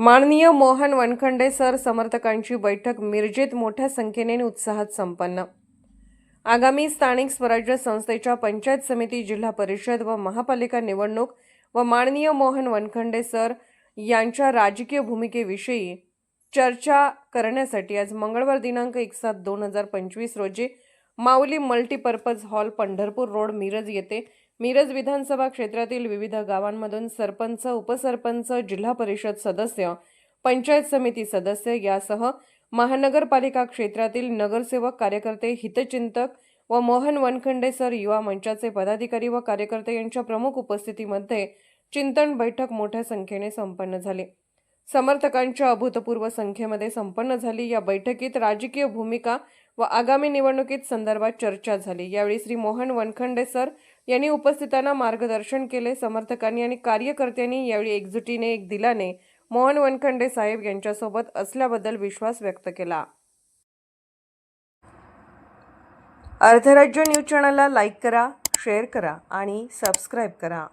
माननीय मोहन वनखंडे सर समर्थकांची बैठक मिरजेत मोठ्या संख्येने उत्साहात संपन्न. आगामी स्थानिक स्वराज्य संस्थेच्या पंचायत समिती जिल्हा परिषद व महापालिका निवडणूक व माननीय मोहन वनखंडे सर यांच्या राजकीय भूमिकेविषयी चर्चा करण्यासाठी आज मंगळवार दिनांक एक सात दोन हजार पंचवीस रोजी Mauli multipurpose hall Pandharpur road Miraj येथे मिरज विधानसभा क्षेत्रातील विविध गावांमधून सरपंच उपसरपंच जिल्हा परिषद सदस्य पंचायत समिती सदस्य यासह महानगरपालिका क्षेत्रातील नगरसेवक कार्यकर्ते हितचिंतक व मोहन वनखंडे सर युवा मंचाचे पदाधिकारी व कार्यकर्ते यांच्या प्रमुख उपस्थितीमध्ये चिंतन बैठक मोठ्या संख्येने संपन्न झाली. समर्थकांच्या अभूतपूर्व संख्येमध्ये संपन्न झाली. या बैठकीत राजकीय भूमिका व आगामी निवडणुकीत संदर्भात चर्चा झाली. यावेळी श्री मोहन वनखंडे सर यांनी उपस्थितांना मार्गदर्शन केले. समर्थकांनी आणि कार्यकर्त्यांनी यावेळी एकजुटीने एक दिलाने मोहन वनखंडे साहेब यांच्यासोबत असल्याबद्दल विश्वास व्यक्त केला. अर्धराज्य न्यूज चॅनलला लाईक करा शेअर करा आणि सबस्क्राईब करा.